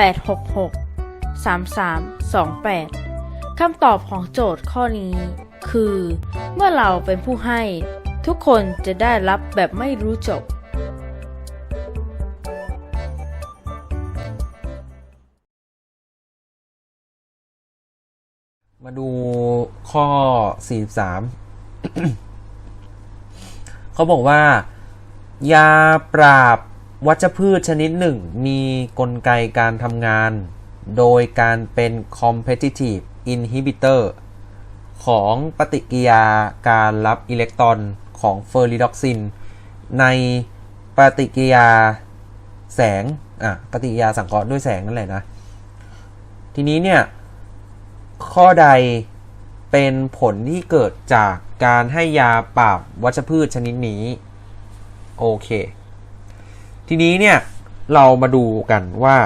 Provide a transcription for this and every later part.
866 3328 คำตอบของโจทย์ข้อนี้ คือ เมื่อเราเป็นผู้ให้ ทุกคนจะได้รับแบบไม่รู้จบมาดูข้อ 43 เขาบอกว่า ยาปราบ วัชพืชชนิดหนึ่งมีกลไกการทำงาน โดยการเป็น competitive inhibitor ของปฏิกิริยาการรับอิเล็กตรอนของเฟอร์ริดอกซิน ในปฏิกิริยาแสง อะ ปฏิกิริยาสังเคราะห์ด้วยแสงนั่นแหละนะ ทีนี้เนี่ย ข้อใดเป็นผลที่เกิดจากการให้ยาปราบวัชพืชชนิดนี้ โอเค ทีนี้เนี่ยเรามาดูกันว่า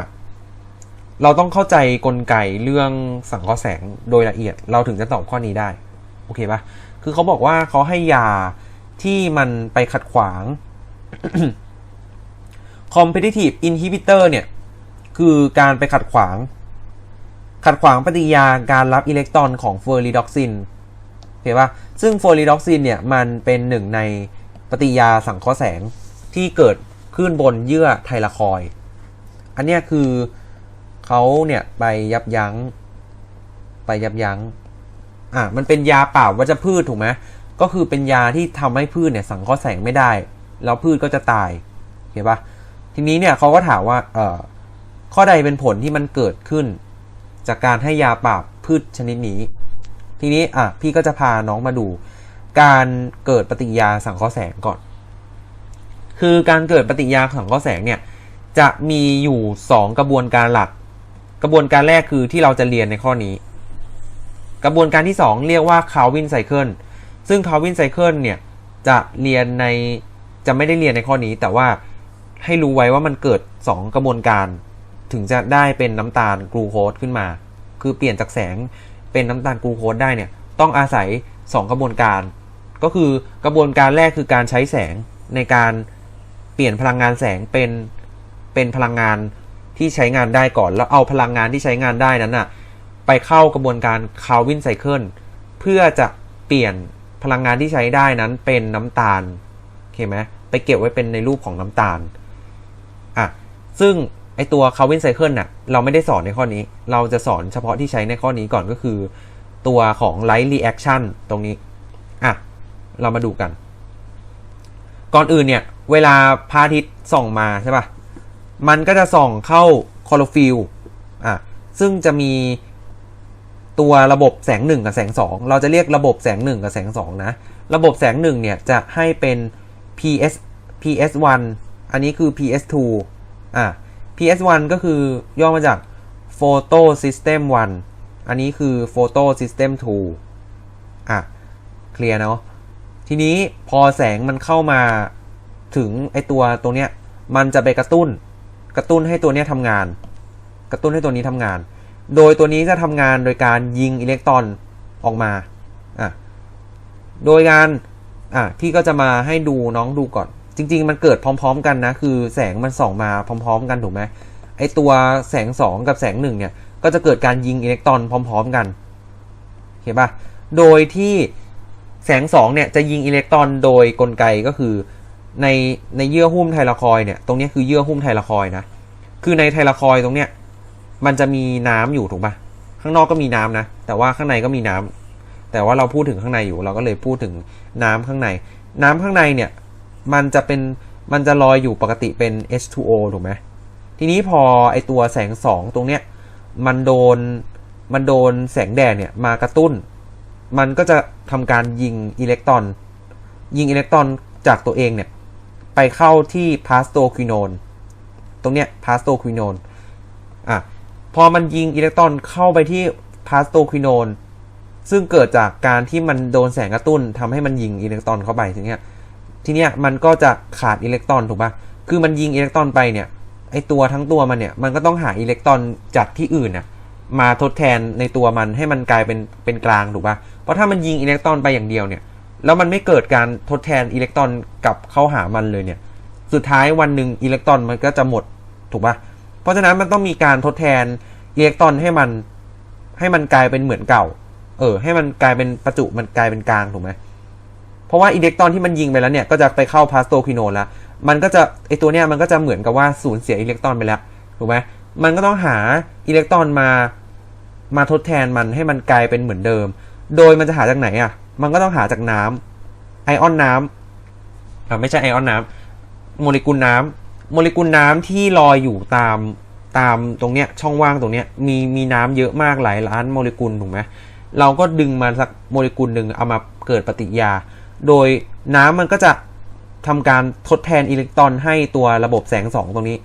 เราต้องเข้าใจกลไกเรื่องสังเคราะห์แสงโดยละเอียด เราถึงจะตอบข้อนี้ได้ โอเคปะคือเขาบอกว่าเขาให้ยาที่มันไปขัดขวาง competitive inhibitor เนี่ย คือการไปขัดขวาง ขัดขวางปฏิกิริยาการรับอิเล็กตรอนของเฟอร์ริดอกซินโอเคปะซึ่งเฟอร์ริดอกซินเนี่ย มันเป็นหนึ่งในปฏิกิริยาสังเคราะห์แสงที่เกิด ขึ้นบนเยื่อไทลาคอย อันนี้คือเขาเนี่ยไปยับยั้ง ไปยับยั้ง อะมันเป็นยาเปล่าวัชพืชถูกไหมก็คือเป็นยาที่ทำให้พืชเนี่ยสังเคราะห์แสงไม่ได้ แล้วพืชก็จะตายโอเคปะทีนี้เนี่ยเขาก็ถามว่าเอ่อข้อใดเป็นผลที่มันเกิดขึ้น จากการให้ยาปราบพืชชนิดนี้ ทีนี้อะพี่ก็จะพาน้องมาดู การเกิดปฏิกิริยาสังเคราะห์แสงก่อน คือการเกิดปฏิกิริยาสังเคราะห์แสงเนี่ยจะมีอยู่ 2 กระบวนการหลัก กระบวนการแรกคือที่เราจะเรียนในข้อนี้ กระบวนการที่ 2 เรียกว่าคาวินไซเคิลซึ่งคาวินไซเคิลเนี่ยจะเรียนในจะไม่ได้เรียนในข้อนี้ แต่ว่าให้รู้ไว้ว่ามันเกิด 2 กระบวนการถึงจะได้เป็นน้ำตาลกลูโคสขึ้นมา คือเปลี่ยนจากแสงเป็นน้ำตาลกลูโคสได้เนี่ยต้องอาศัย 2 กระบวนการ ก็คือกระบวนการแรกคือการใช้แสงในการ เปลี่ยนพลังงานแสงเป็นเป็นพลังงานที่ใช้งานได้ก่อน แล้วเอาพลังงานที่ใช้งานได้นั้นน่ะไปเข้ากระบวนการคา l วินไซเคิลเพื่อจะเปลี่ยนพลังงานที่ใช้ได้นั้นเป็นน้ำตาลโอเคไหมไปเก็บไว้เป็นในรูปของน้ำตาลอะซึ่งไอตัว c a l v i n Cycle น่ะเราไม่ได้สอนในข้อนี้ เราจะสอนเฉพาะที่ใช้ในข้อนี้ก่อนก็คือ ตัวของ Light Reaction ตรงนี้อะเรามาดูกัน ก่อนอื่นเนี่ย เวลาพระอาทิตย์ส่องมาใช่ปะ่ะ มันก็จะส่องเข้าคลอโรฟิลอะ ซึ่งจะมีตัวระบบแสงหนึ่งกับแสงสองเราจะเรียกระบบแสงหนึ่งกับแสงสองนะ ระบบแสงหนึ่งเนี่ยจะให้เป็น PS PS1 อันนี้คือ PS2 อะ PS1 ก็คือย่อมาจาก Photo System 1 อันนี้คือ Photo System 2 อะ เคลียร์เนาะ ทีนี้พอแสงมันเข้ามา ถึงไอตัวตัวเนี้ยมันจะไปกระตุ้น กระตุ้นให้ตัวเนี้ยทำงาน กระตุ้นให้ตัวนี้ทำงาน โดยตัวนี้จะทำงานโดยการยิงอิเล็กตรอนออกมาอะโดยการอะพี่ก็จะมาให้ดูน้องดูก่อน จริง ๆ มันเกิดพร้อม ๆ กันนะ คือแสงมันส่องมาพร้อม ๆ กันถูกไหมไอตัวแสงสองกับแสงหนึ่งเนี่ย ก็จะเกิดการยิงอิเล็กตรอนพร้อม ๆ กันเห็นปะโดยที่แสงสองเนี่ยจะยิงอิเล็กตรอนโดยกลไกก็คือ ในในเยื่อหุ้มไทลาคอยเนี่ยตรงนี้คือเยื่อหุ้มไทลาคอยนะคือในไทลาคอยตรงเนี้ยมันจะมีน้ำอยู่ถูกปะข้างนอกก็มีน้ำนะ แต่ว่าข้างในก็มีน้ำแต่ว่าเราพูดถึงข้างในอยู่ เราก็เลยพูดถึงน้ำข้างใน น้ำข้างในเนี่ยมันจะเป็นมันจะลอยอยู่ปกติเป็น H2O ถูกไหมทีนี้พอไอตัวแสงสองตรงเนี้ยมันโดนมันโดนแสงแดดเนี่ยมากระตุ้น มันก็จะทำการยิงอิเล็กตรอน ยิงอิเล็กตรอนจากตัวเองเนี่ย ไปเข้าที่พาสโตควินอนตรงเนี้ยพาสโตควินอนอะพอมันยิงอิเล็กตรอนเข้าไปที่พาสโตควินอนซึ่งเกิดจากการที่มันโดนแสงกระตุ้นทำให้มันยิงอิเล็กตรอนเข้าไปทีเนี้ยทีเนี้ยมันก็จะขาดอิเล็กตรอนถูกปะคือมันยิงอิเล็กตรอนไปเนี่ยไอตัวทั้งตัวมันเนี่ยมันก็ต้องหาอิเล็กตรอนจากที่อื่นน่ะมาทดแทนในตัวมันให้มันกลายเป็นเป็นกลางถูกปะเพราะถ้ามันยิงอิเล็กตรอนไปอย่างเดียวเนี่ย แล้วมันไม่เกิดการทดแทนอิเล็กตรอนกลับเข้าหามันเลยเนี่ย สุดท้ายวันหนึ่งอิเล็กตรอนมันก็จะหมดถูกปะเพราะฉะนั้นมันต้องมีการทดแทนอิเล็กตรอนให้มัน ให้มันกลายเป็นเหมือนเก่า เออ ให้มันกลายเป็นประจุมันกลายเป็นกลางถูกไหมเพราะว่าอิเล็กตรอนที่มันยิงไปแล้วเนี่ยก็จะไปเข้าพาสโตควิโนแล้วมันก็จะไอตัวเนี้ยมันก็จะเหมือนกับว่าสูญเสียอิเล็กตรอนไปแล้วถูกไหมมันก็ต้องหาอิเล็กตรอนมามาทดแทนมันให้มันกลายเป็นเหมือนเดิม โดยมันจะหาจากไหนอะ มันก็ต้องหาจากน้ำไอออนน้ำอ่าไม่ใช่ไอออนน้ำโมเลกุลน้ำโมเลกุลน้ำที่ลอยอยู่ตามตามตรงเนี้ยช่องว่างตรงเนี้ยมีมีน้ำเยอะมากหลายล้านโมเลกุลถูกไหมเราก็ดึงมาสักโมเลกุลหนึ่งเอามาเกิดปฏิกิริยา โดยน้ำมันก็จะทำการทดแทนอิเล็กตรอนให้ตัวระบบแสงสองตรงนี้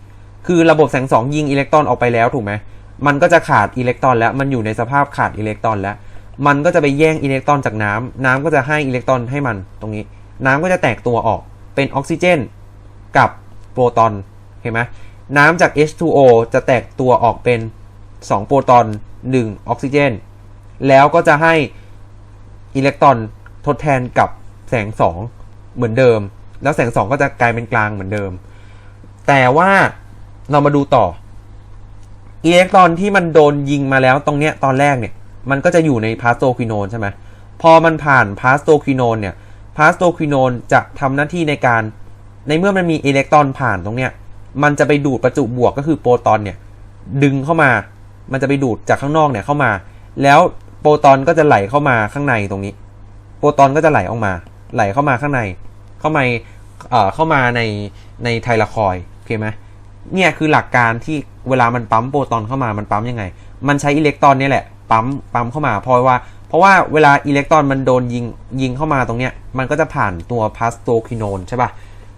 คือระบบแสงสองยิงอิเล็กตรอนออกไปแล้วถูกไหมมันก็จะขาดอิเล็กตรอนแล้ว มันอยู่ในสภาพขาดอิเล็กตรอนแล้ว มันก็จะไปแย่งอิเล็กตรอนจากน้ำน้ำก็จะให้อิเล็กตรอนให้มันตรงนี้ น้ำก็จะแตกตัวออกเป็นออกซิเจน กับโปรตอนเห็นไหมน้ำจาก H2O จะแตกตัวออกเป็น 2 โปรตอน 1 ออกซิเจน แล้วก็จะให้อิเล็กตรอนทดแทนกับแสง 2 เหมือนเดิม แล้วแสง 2 ก็จะกลายเป็นกลางเหมือนเดิม แต่ว่าเรามาดูต่อ อิเล็กตรอนที่มันโดนยิงมาแล้วตรงเนี้ยตอนแรกเนี่ย มันก็จะอยู่ในพาสโตควิโนนใช่ไหมพอมันผ่านพาสโตควิโนนเนี่ยพาสโตควิโนนจะทำหน้าที่ในการในเมื่อมันมีอิเล็กตรอนผ่านตรงเนี้ยมันจะไปดูดประจุบวกก็คือโปรตอนเนี่ยดึงเข้ามา มันจะไปดูดจากข้างนอกเนี่ยเข้ามา แล้วโปรตอนก็จะไหลเข้ามาข้างในตรงนี้ โปรตอนก็จะไหลออกมา ไหลเข้ามาข้างใน เข้ามาเอ่อเข้ามาในในไทลาคอยด์โอเคไหมเนี่ยคือหลักการที่เวลามันปั๊มโปรตอนเข้ามามันปั๊มยังไง มันใช้อิเล็กตรอนนี่แหละ ปั๊มปั๊มเข้ามา เพราะว่า เพราะว่าเวลาอิเล็กตรอนมันโดนยิงยิงเข้ามาตรงเนี้ย มันก็จะผ่านตัวพาสโตคิโนนใช่ปะ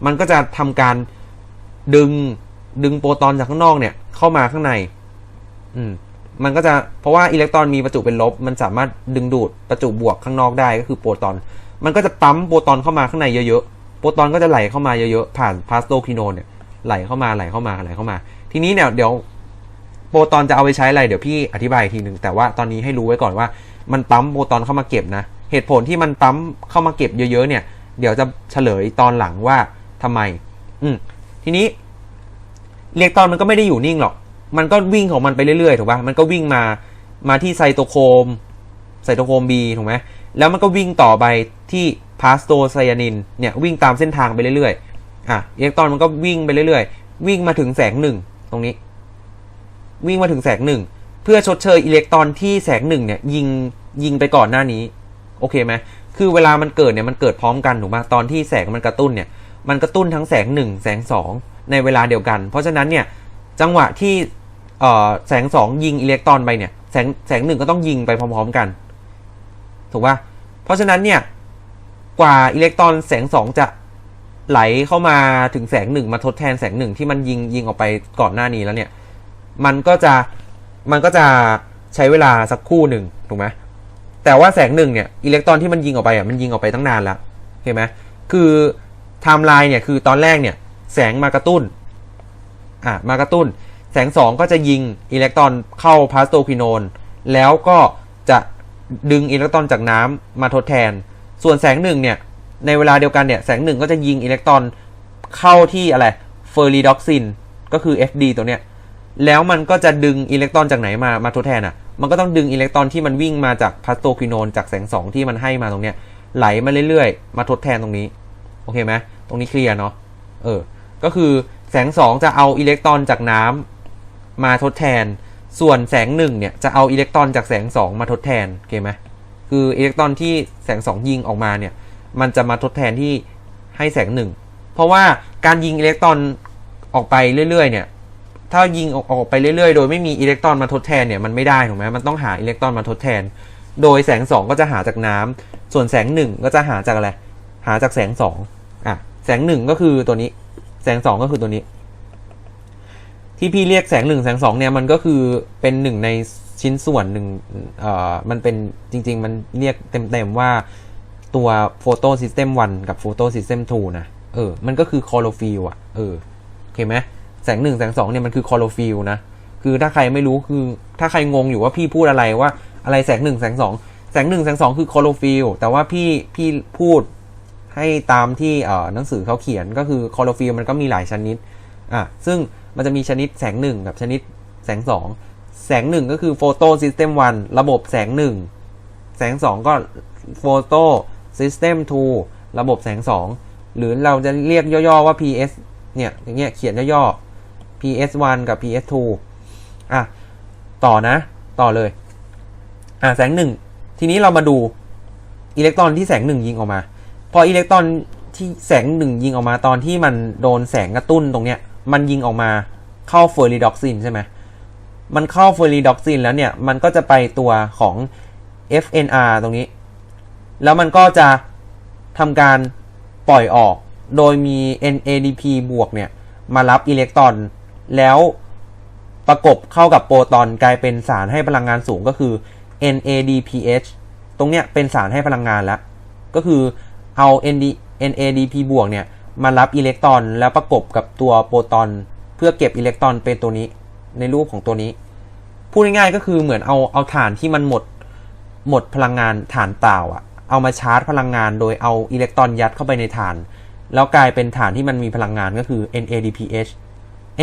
มันก็จะทำการดึงดึงโปรตอนจากข้างนอกเนี่ยเข้ามาข้างใน อืม มันก็จะเพราะว่าอิเล็กตรอนมีประจุเป็นลบ มันสามารถดึงดูดประจุบวกข้างนอกได้ก็คือโปรตอน มันก็จะปั๊มโปรตอนเข้ามาข้างในเยอะๆ โปรตอนก็จะไหลเข้ามาเยอะๆ ผ่านพาสโตคิโนนเนี่ยไหลเข้ามาไหลเข้ามาไหลเข้ามา ทีนี้เนี่ยเดี๋ยว โปรตอนจะเอาไปใช้อะไรเดี๋ยวพี่อธิบายอีกทีหนึ่งแต่ว่าตอนนี้ให้รู้ไว้ก่อนว่า มันปั๊มโปรตอนเข้ามาเก็บนะ เหตุผลที่มันปั๊มเข้ามาเก็บเยอะๆเนี่ย เดี๋ยวจะเฉลยตอนหลังว่าทำไม อืมทีนี้อิเล็กตรอนมันก็ไม่ได้อยู่นิ่งหรอก มันก็วิ่งของมันไปเรื่อยๆถูกปะมันก็วิ่งมา มาที่ไซโตโครมไซโตโครม B ถูกไหมแล้วมันก็วิ่งต่อไปที่พาสโตไซยานิน เนี่ยวิ่งตามเส้นทางไปเรื่อยๆ อะอิเล็กตรอนมันก็วิ่งไปเรื่อยๆ วิ่งมาถึงแสงหนึ่งตรงนี้ วิ่งมาถึงแสงหนึ่งเพื่อชดเชยอิเล็กตรอนที่แสงหนึ่งเนี่ยยิงยิงไปก่อนหน้านี้ โอเคไหมคือเวลามันเกิดเนี่ยมันเกิดพร้อมกันถูกไหมตอนที่แสงมันกระตุ้นเนี่ยมันกระตุ้นทั้งแสงหนึ่งแสงสองในเวลาเดียวกัน เพราะฉะนั้นเนี่ยจังหวะที่เอ่อแสงสองยิงอิเล็กตรอนไปเนี่ยแสงแสงหนึ่งก็ต้องยิงไปพร้อม ๆกัน ถูกป่ะเพราะฉะนั้นเนี่ยกว่าอิเล็กตรอนแสงสองจะไหลเข้ามาถึงแสงหนึ่งมาทดแทนแสงหนึ่งที่มันยิงยิงออกไปก่อนหน้านี้แล้วเนี่ย มันก็จะมันก็จะใช้เวลาสักคู่หนึ่งถูกไหมแต่ว่าแสงหนึ่งเนี่ยอิเล็กตรอนที่มันยิงออกไปอะมันยิงออกไปตั้งนานแล้วเห็นไหมคือไทม์ไลน์เนี่ยคือตอนแรกเนี่ยแสงมากระตุ้นอะมากระตุ้น แสงสองก็จะยิงอิเล็กตรอนเข้าพาสโตควิโนนแล้วก็จะดึงอิเล็กตรอนจากน้ำมาทดแทน ส่วนแสงหนึ่งเนี่ยในเวลาเดียวกันเนี่ยแสงหนึ่งก็จะยิงอิเล็กตรอนเข้าที่อะไรเฟอร์รีด็อกซินก็คือ FD ตัวเนี้ย แล้วมันก็จะดึงอิเล็กตรอนจากไหนมามาทดแทนอะ มันก็ต้องดึงอิเล็กตรอนที่มันวิ่งมาจากพาสโตควิโนนจากแสงสองที่มันให้มาตรงเนี้ยไหลมาเรื่อยๆ มาทดแทนตรงนี้ โอเคไหมตรงนี้เคลียร์เนาะเออ ก็คือแสงสองจะเอาอิเล็กตรอนจากน้ำมาทดแทน ส่วนแสงหนึ่งเนี่ยจะเอาอิเล็กตรอนจากแสงสองมาทดแทนโอเคไหมคืออิเล็กตรอนที่แสงสองยิงออกมาเนี่ยมันจะมาทดแทนที่ให้แสงหนึ่งเพราะว่าการยิงอิเล็กตรอนออกไปเรื่อยๆเนี่ย ถ้ายิงออกออกไปเรื่อยๆ โดยไม่มีอิเล็กตรอนมาทดแทนเนี่ยมันไม่ได้ถูกไหมมันต้องหาอิเล็กตรอนมาทดแทน โดยแสงสองก็จะหาจากน้ำส่วนแสงหนึ่งก็จะหาจากอะไร หาจากแสงสองอะแสงหนึ่งก็คือตัวนี้ แสงสองก็คือตัวนี้ ที่พี่เรียกแสงหนึ่งแสงสองเนี่ยมันก็คือเป็นหนึ่งในชิ้นส่วนหนึ่งเอ่อมันเป็นจริง ๆ มันเรียกเต็มๆว่าตัว Photo System 1กับ Photo System 2นะเออมันก็คือ Chlorophyll อะเออโอเคไหม แสงหนึ่งแสงสองเนี่ยมันคือ Chlorophyll นะ คือถ้าใครไม่รู้คือถ้าใครงงอยู่ว่าพี่พูดอะไรว่าอะไรแสงหนึ่งแสงสองแสงหนึ่งแสงสองคือ Chlorophyll แต่ว่าพี่พี่พูดให้ตามที่เอ่อหนังสือเขาเขียนก็คือ Chlorophyll มันก็มีหลายชนิดอะซึ่งมันจะมีชนิดแสงหนึ่งกับชนิดแสงสองแสงหนึ่งก็คือ Photo System 1ระบบแสงหนึ่งแสงสองก็ Photo System 2ระบบแสงสองหรือเราจะเรียกย่อๆว่า PS เนี่ยอย่างเงี้ยเขียนย่อๆ PS 1 กับ PS 2 อะ ต่อนะ ต่อเลย อะ แสงหนึ่ง ทีนี้เรามาดูอิเล็กตรอนที่แสงหนึ่งยิงออกมา พออิเล็กตรอนที่แสงหนึ่งยิงออกมาตอนที่มันโดนแสงกระตุ้นตรงเนี้ย มันยิงออกมาเข้าเฟอร์ริดอกซินใช่ไหม มันเข้าเฟอร์ริดอกซินแล้วเนี่ย มันก็จะไปตัวของ FNR ตรงนี้ แล้วมันก็จะทำการปล่อยออก โดยมี NADP บวกเนี่ย มารับอิเล็กตรอน แล้วประกบเข้ากับโปรตอนกลายเป็นสารให้พลังงานสูงก็คือ NADPH ตรงเนี้ยเป็นสารให้พลังงานแล้ว ก็คือเอา ND NADP บวกเนี่ยมารับอิเล็กตรอนแล้วประกบกับตัวโปรตอน เพื่อเก็บอิเล็กตรอนเป็นตัวนี้ในรูปของตัวนี้ พูดง่ายๆก็คือเหมือนเอาเอาฐานที่มันหมดหมดพลังงานฐานเปล่าอะเอามาชาร์จพลังงานโดยเอาอิเล็กตรอนยัดเข้าไปในฐาน แล้วกลายเป็นฐานที่มันมีพลังงานก็คือ NADPH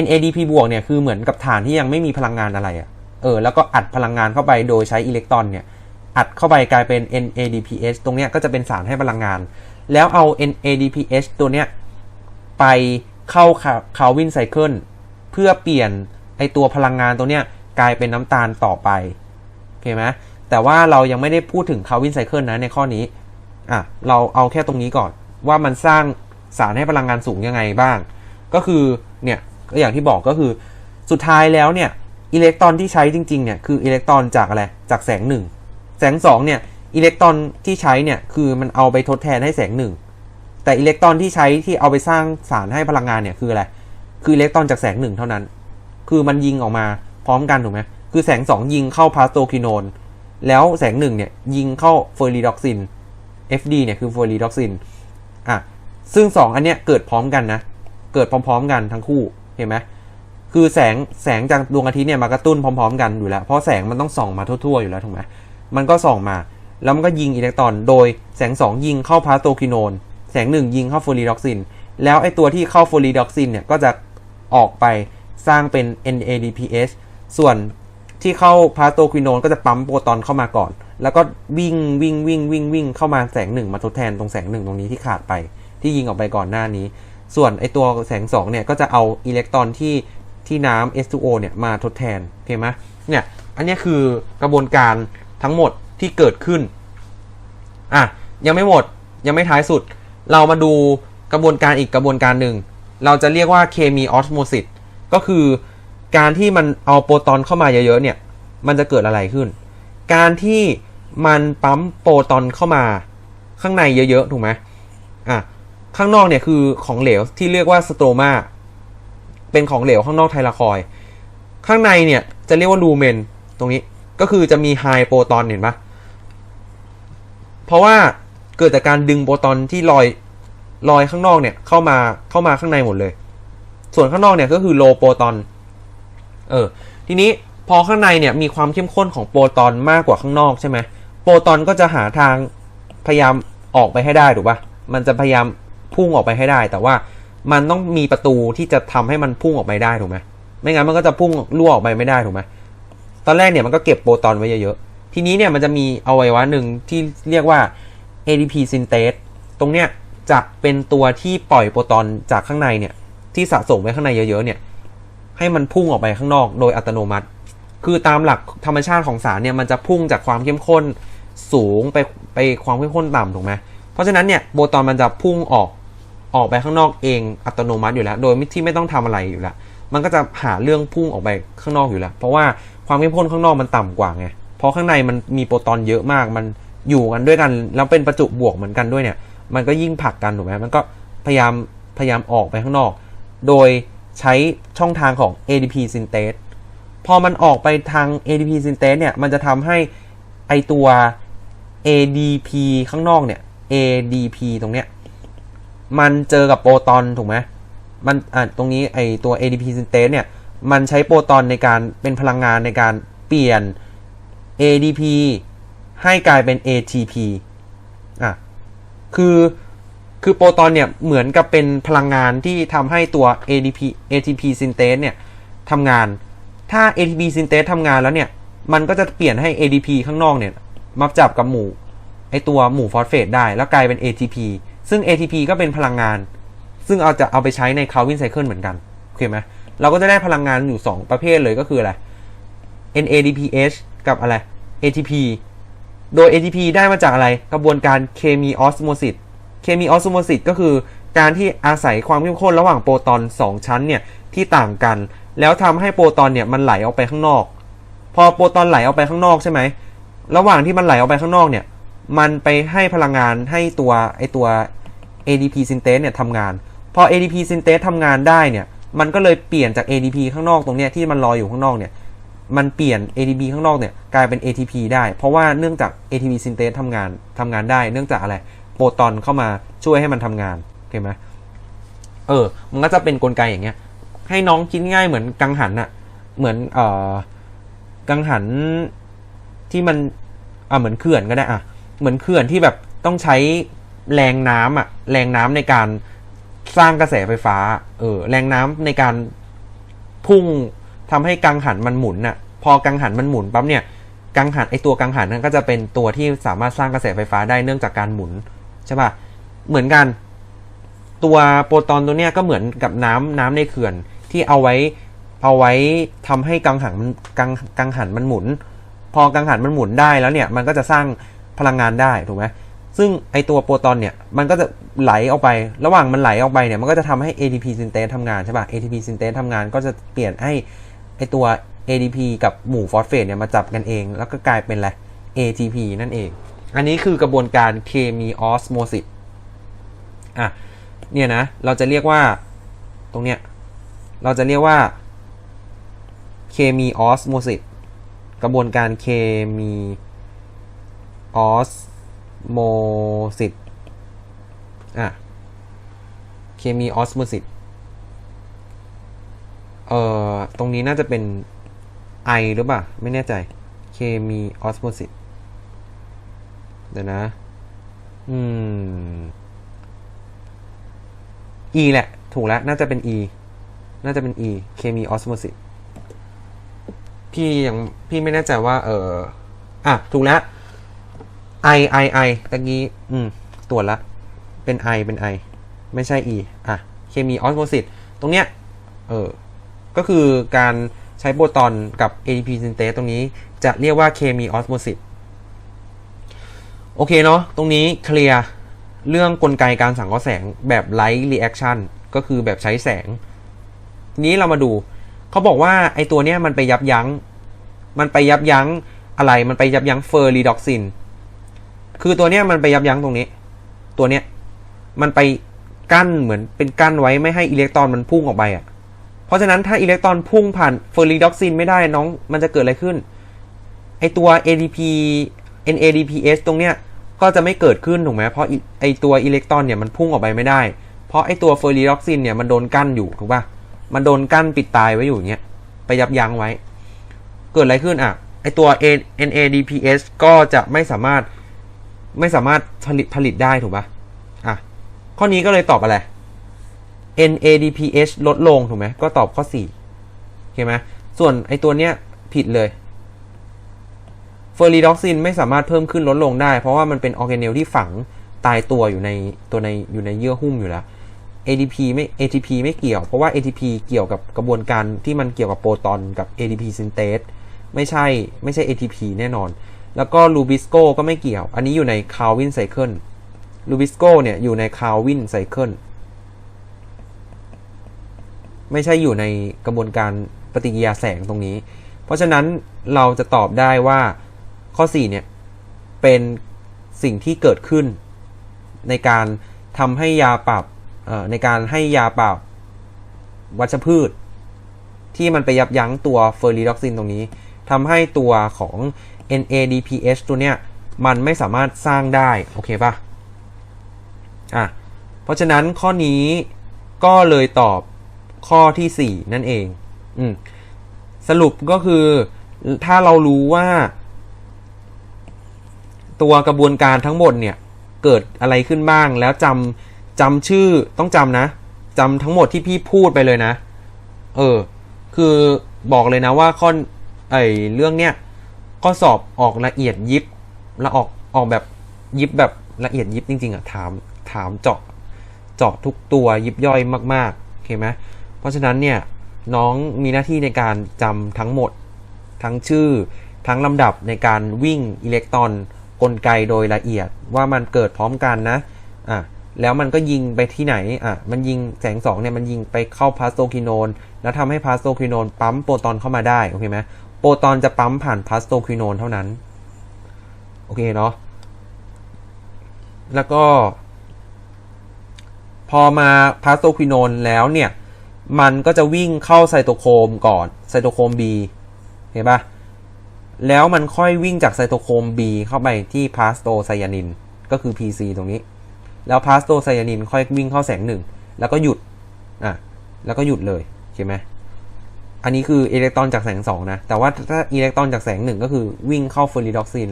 NADP บวกเนี่ยคือเหมือนกับฐานที่ยังไม่มีพลังงานอะไรอะเออ แล้วก็อัดพลังงานเข้าไปโดยใช้อิเล็กตรอนเนี่ย อัดเข้าไปกลายเป็น NADPH ตรงเนี้ยก็จะเป็นสารให้พลังงาน แล้วเอา NADPH ตัวเนี้ยไปเข้าคาวินไซเคิลเพื่อเปลี่ยนไอตัวพลังงานตัวเนี้ยกลายเป็นน้ำตาลต่อไปโอเคไหมแต่ว่าเรายังไม่ได้พูดถึงคาวินไซเคิลนะในข้อนี้ อะ เราเอาแค่ตรงนี้ก่อนว่ามันสร้างสารให้พลังงานสูงยังไงบ้าง ก็คือเนี่ย ก็อย่างที่บอกก็คือสุดท้ายแล้วเนี่ยอิเล็กตรอนที่ใช้จริงๆเนี่ยคืออิเล็กตรอนจากอะไรจากแสงหนึ่งแสงสองเนี่ยอิเล็กตรอนที่ใช้เนี่ยคือมันเอาไปทดแทนให้แสงหนึ่งแต่อิเล็กตรอนที่ใช้ที่เอาไปสร้างสารให้พลังงานเนี่ยคืออะไรคืออิเล็กตรอนจากแสงหนึ่งเท่านั้น คือมันยิงออกมาพร้อมกันถูกไหมคือแสงสองยิงเข้าพาสโตคิโนนแล้วแสงหนึ่งเนี่ยยิงเข้าเฟอร์รีดอกซิน FD เนี่ยคือเฟอร์รีดอกซินอะซึ่งสองอันเนี้ยเกิดพร้อมกันนะ เกิดพร้อมๆกันทั้งคู่ เห็นไหมคือแสงแสงจากดวงอาทิตย์เนี่ยมากระตุ้นพร้อม ๆ กันอยู่แล้ว เพราะแสงมันต้องส่องมาทั่วๆอยู่แล้วถูกไหมมันก็ส่องมา แล้วมันก็ยิงอิเล็กตรอน โดยแสงสองยิงเข้าพาสโตคิโนน แสงหนึ่งยิงเข้าฟอร์รีดอกซิน แล้วไอตัวที่เข้าฟอร์รีดอกซินเนี่ยก็จะออกไปสร้างเป็น NADPH ส่วนที่เข้าพาสโตคิโนนก็จะปั๊มโปรตอนเข้ามาก่อน แล้วก็วิ่งวิ่งวิ่งวิ่งวิ่งเข้ามาแสงหนึ่งมาทดแทนตรงแสงหนึ่งตรงนี้ที่ขาดไป ที่ยิงออกไปก่อนหน้านี้ ส่วนไอตัวแสงสองเนี่ยก็จะเอาอิเล็กตรอนที่ที่น้ำ H2O เนี่ยมาทดแทนโอเคไหมเนี่ยอันนี้คือกระบวนการทั้งหมดที่เกิดขึ้นอะยังไม่หมดยังไม่ท้ายสุด เรามาดูกระบวนการอีกกระบวนการหนึ่ง เราจะเรียกว่าเคมีออสโมซิสก็คือการที่มันเอาโปรตอนเข้ามาเยอะๆเนี่ย มันจะเกิดอะไรขึ้น การที่มันปั๊มโปรตอนเข้ามาข้างในเยอะๆ ถูกไหมอะ ข้างนอกเนี่ยคือของเหลวที่เรียกว่าสโตรมาเป็นของเหลวข้างนอกไทลาคอย ข้างในเนี่ยจะเรียกว่าลูเมนตรงนี้ก็คือจะมีไฮโปรตอนเห็นปะเพราะว่าเกิดจากการดึงโปรตอนที่ลอยลอยข้างนอกเนี่ยเข้ามาเข้ามาข้างในหมดเลย ส่วนข้างนอกเนี่ยก็คือโลโปรตอน เออ ทีนี้พอข้างในเนี่ยมีความเข้มข้นของโปรตอนมากกว่าข้างนอกใช่ไหมโปรตอนก็จะหาทางพยายามออกไปให้ได้ถูกปะมันจะพยายาม พุ่งออกไปให้ได้ แต่ว่ามันต้องมีประตูที่จะทำให้มันพุ่งออกไปได้ถูกไหมไม่งั้นมันก็จะพุ่งรั่วออกไปไม่ได้ถูกไหมตอนแรกเนี่ยมันก็เก็บโปรตอนไว้เยอะๆ ทีนี้เนี่ยมันจะมีอวัยวะหนึ่งที่เรียกว่า ADP synthase ตรงเนี้ยจะเป็นตัวที่ปล่อยโปรตอนจากข้างในเนี่ยที่สะสมไว้ข้างในเยอะๆเนี่ยให้มันพุ่งออกไปข้างนอกโดยอัตโนมัติ คือตามหลักธรรมชาติของสารเนี่ยมันจะพุ่งจากความเข้มข้นสูงไปไปความเข้มข้นต่ำถูกไหมเพราะฉะนั้นเนี่ยโปรตอนมันจะพุ่งออก ออกไปข้างนอกเองอัตโนมัติอยู่แล้ว โดยที่ไม่ต้องทำอะไรอยู่แล้ว มันก็จะหาเรื่องพุ่งออกไปข้างนอกอยู่แล้ว เพราะว่าความเข้มข้นข้างนอกมันต่ำกว่าไง เพราะข้างในมันมีโปรตอนเยอะมาก มันอยู่กันด้วยกัน แล้วเป็นประจุบวกเหมือนกันด้วยเนี่ย มันก็ยิ่งผลักกันถูกไหมมันก็พยายามพยายามออกไปข้างนอก โดยใช้ช่องทางของ ADP synthase พอมันออกไปทาง ADP synthase เนี่ย มันจะทำให้ไอตัว ADP ข้างนอกเนี่ย ADP ตรงเนี้ย มันเจอกับโปรตอนถูกไหมมันอะตรงนี้ไอตัว ADP synthase เนี่ย มันใช้โปรตอนในการเป็นพลังงานในการเปลี่ยน ADP ให้กลายเป็น ATP อะ คือ คือโปรตอนเนี่ย เหมือนกับเป็นพลังงานที่ทำให้ตัว ADP ATP synthase เนี่ยทำงาน ถ้า ATP synthase ทำงานแล้วเนี่ย มันก็จะเปลี่ยนให้ ADP ข้างนอกเนี่ย มาจับกับหมู่ ไอตัวหมู่ฟอสเฟตได้ แล้วกลายเป็น ATP ซึ่ง ATP ก็เป็นพลังงาน ซึ่งเอาจะเอาไปใช้ใน Calvin cycle เหมือนกัน โอเคไหมเราก็จะได้พลังงานอยู่ 2 ประเภทเลยก็คืออะไร NADPH กับอะไร ATP โดย ATP ได้มาจากอะไร กระบวนการเคมีออสโมซิส เคมีออสโมซิสก็คือการที่อาศัยความเข้มข้นระหว่างโปรตอน 2 ชั้นเนี่ยที่ต่างกัน แล้วทำให้โปรตอนเนี่ยมันไหลออกไปข้างนอก พอโปรตอนไหลออกไปข้างนอกใช่ไหม ระหว่างที่มันไหลออกไปข้างนอกเนี่ย มันไปให้พลังงานให้ตัวไอตัว ADP synthase เนี่ยทำงาน พอ ADP synthase ทำงานได้เนี่ย มันก็เลยเปลี่ยนจาก ADP ข้างนอกตรงเนี้ยที่มันลอยอยู่ข้างนอกเนี่ย มันเปลี่ยน ADP ข้างนอกเนี่ยกลายเป็น ATP ได้ เพราะว่าเนื่องจาก ATP synthase ทำงานทำงานได้ เนื่องจากอะไร โปรตอนเข้ามาช่วยให้มันทำงานโอเคไหมเออ มันก็จะเป็นกลไกอย่างเงี้ย ให้น้องคิดง่ายเหมือนกังหันอะเหมือนเอ่อกังหันที่มันอะเหมือนเขื่อนก็ได้อะเหมือนเขื่อนที่แบบต้องใช้ แรงน้ำอะแรงน้ำในการสร้างกระแสไฟฟ้า เออ แรงน้ำในการพุ่งทำให้กังหันมันหมุนน่ะพอกังหันมันหมุนปั๊บเนี่ย กังหันไอตัวกังหันนั้นก็จะเป็นตัวที่สามารถสร้างกระแสไฟฟ้าได้เนื่องจากการหมุนใช่ปะเหมือนกัน ตัวโปรตอนตัวเนี้ยก็เหมือนกับน้ำน้ำในเขื่อนที่เอาไว้เอาไว้ทำให้กังหันมันกังกังหันมันหมุน พอกังหันมันหมุนได้แล้วเนี่ยมันก็จะสร้างพลังงานได้ถูกไหม ซึ่งไอตัวโปรตอนเนี่ยมันก็จะไหลออกไป ระหว่างมันไหลออกไปเนี่ยมันก็จะทำให้ ATP synthase ทำงานใช่ป่ะ ATP synthase ทำงานก็จะเปลี่ยนให้ไอตัว ADP กับหมู่ฟอสเฟตเนี่ยมาจับกันเอง แล้วก็กลายเป็นอะไร ATP นั่นเอง อันนี้คือกระบวนการเคมีออสโมซิสอะเนี่ยนะเราจะเรียกว่าตรงเนี้ยเราจะเรียกว่าเคมีออสโมซิสกระบวนการเคมีออส โมซิสอะ เคมีออสโมซิสเอ่อ ตรงนี้น่าจะเป็นไอหรือเปล่า ไม่แน่ใจ เคมีออสโมซิสเดี๋ยวนะ อืม E แหละ ถูกแล้ว น่าจะเป็น E น่าจะเป็น E เคมีออสโมซิสพี่ยังพี่ไม่แน่ใจว่า เอออะ ถูกแล้ว I I I ตะกี้อืมตรวจละ เป็น I เป็น I ไม่ใช่ E อะ เคมีออสโมซิส ตรงเนี้ย เออ ก็คือการใช้โปรตอนกับ ATP synthase ตรงนี้จะเรียกว่าเคมีออสโมซิส โอเคเนาะ ตรงนี้เคลียร์เรื่องกลไกการสังเคราะห์แสงแบบ light reaction ก็คือแบบใช้แสง นี้เรามาดู เขาบอกว่าไอตัวเนี้ยมันไปยับยัง้ง มันไปยับยั้งอะไร มันไปยับยั้งเฟอร์รีดอกซิน คือตัวเนี้ยมันไปยับยั้งตรงนี้ ตัวเนี้ยมันไปกั้นเหมือนเป็นกั้นไว้ไม่ให้อิเล็กตรอนมันพุ่งออกไปอะ เพราะฉะนั้นถ้าอิเล็กตรอนพุ่งผ่านเฟอร์รีดอกซินไม่ได้น้องมันจะเกิดอะไรขึ้น ไอตัว ADP NADPH ตรงเนี้ยก็จะไม่เกิดขึ้นถูกไหมเพราะไอตัวอิเล็กตรอนเนี่ยมันพุ่งออกไปไม่ได้ เพราะไอตัวเฟอร์รีดอกซินเนี่ยมันโดนกั้นอยู่ถูกปะมันโดนกั้นปิดตายไว้อยู่อย่างเงี้ยไปยับยั้งไว้ เกิดอะไรขึ้นอะไอตัว NADPH ก็จะไม่สามารถ ไม่สามารถผลิตผลิตได้ถูกป่ะอะ ข้อนี้ก็เลยตอบอะไร NADPH ลดลงถูกไหมก็ตอบข้อ4โอเคไหมส่วนไอตัวเนี้ยผิดเลยเฟอร์รีดอกซินไม่สามารถเพิ่มขึ้นลดลงได้ เพราะว่ามันเป็นออร์แกเนลที่ฝังตายตัวอยู่ในตัวในอยู่ในเยื่อหุ้มอยู่แล้ว ADP ไม่ ATP ไม่เกี่ยว เพราะว่า ATP เกี่ยวกับกระบวนการที่มันเกี่ยวกับโปรตอนกับ ADP synthase ไม่ใช่ไม่ใช่ ATP แน่นอน แล้วก็ลูบิสโกก็ไม่เกี่ยว อันนี้อยู่ใน Calvin cycle ลูบิสโกเนี่ยอยู่ใน Calvin cycle ไม่ใช่อยู่ในกระบวนการปฏิกิริยาแสงตรงนี้ เพราะฉะนั้นเราจะตอบได้ว่าข้อ 4 เนี่ย เป็นสิ่งที่เกิดขึ้น ในการทำให้ยาปรับในการให้ยาปรับวัชพืช ที่มันไปยับยั้งตัวเฟอร์รีดอกซินตรงนี้ทำให้ตัวของ NADPH ตัวเนี้ยมันไม่สามารถสร้างได้ โอเคปะอะเพราะฉะนั้นข้อนี้ก็เลยตอบข้อทีสี่ 4 นั่นเองอืมสรุปก็คือถ้าเรารู้ว่า ตัวกระบวนการทั้งหมดเนี่ย เกิดอะไรขึ้นบ้างแล้วจำจำชื่อต้องจำนะจำทั้งหมดที่พี่พูดไปเลยนะ เออ คือบอกเลยนะว่าข้อไอเรื่องเนี้ย ข้อสอบออกละเอียดยิบล้วออกออกแบบยิบแบบละเอียดยิบจริงๆอะถามถามเจาะเจาะทุกตัวยิบย่อยมากๆโอเคไหมเพราะฉะนั้นเนี่ยน้องมีหน้าที่ในการจำทั้งหมด ทั้งชื่อ ทั้งลำดับในการวิ่งอิเล็กตรอนกลไกโดยละเอียดว่ามันเกิดพร้อมกันนะอะแล้วมันก็ยิงไปที่ไหนอะมันยิงแสงสองเนี่ยมันยิงไปเข้าพาสโตคิโนนแล้วทำให้พาสโตคิโนนปั๊มโปรตอนเข้ามาได้โอเคไหม โปรตอนจะปั๊มผ่านพาสโตควิโนนเท่านั้น โอเคเนาะแล้วก็ พอมาพาสโตควินอนแล้วเนี่ย มันก็จะวิ่งเข้าไซโตโครมก่อนไซโตโครม B เห็นปะแล้วมันค่อยวิ่งจากไซโตโครม B เข้าไปที่พาสโตไซยานิน ก็คือ PC ตรงนี้ แล้วพาสโตไซยานินค่อยวิ่งเข้าแสงหนึ่ง แล้วก็หยุด อะ แล้วก็หยุดเลย ใช่ไหม อันนี้คืออิเล็กตรอนจากแสงสองนะ แต่ว่าถ้าอิเล็กตรอนจากแสงหนึ่งก็คือวิ่งเข้าฟอร์ริดอกซิน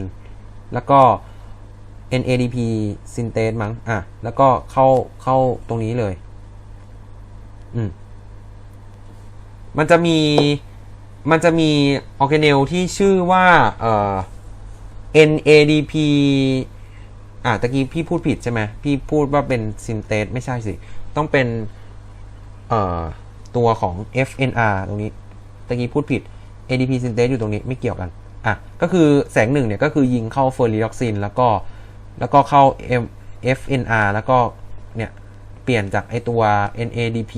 แล้วก็ NADP ซินเตสมั้ง อะ แล้วก็เข้าเข้าตรงนี้เลย อืม มันจะมี มันจะมีออร์แกเนลที่ชื่อว่า เอ่อ NADP อะตะกี้พี่พูดผิดใช่ไหม พี่พูดว่าเป็นซินเตสไม่ใช่สิ ต้องเป็น เอ่อ ตัวของ FNR ตรงนี้ตะกี้พูดผิด ADP ซินเตสอยู่ตรงนี้ไม่เกี่ยวกัน อะ ก็คือแสงหนึ่งเนี่ยก็คือยิงเข้าเฟอร์ริดอกซินแล้วก็แล้วก็เข้า M FNR แล้วก็เนี่ย เปลี่ยนจากไอตัว NADP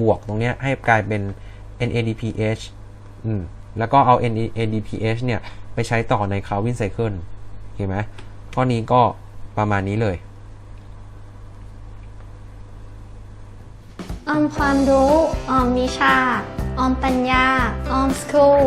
บวกตรงเนี้ยให้กลายเป็น NADPH อืม แล้วก็เอา NADPH เนี่ย ไปใช้ต่อใน Calvin Cycle เห็นไหมข้อนี้ก็ประมาณนี้เลย ออมความรู้ ออมวิชา ออมปัญญา ออมสกูล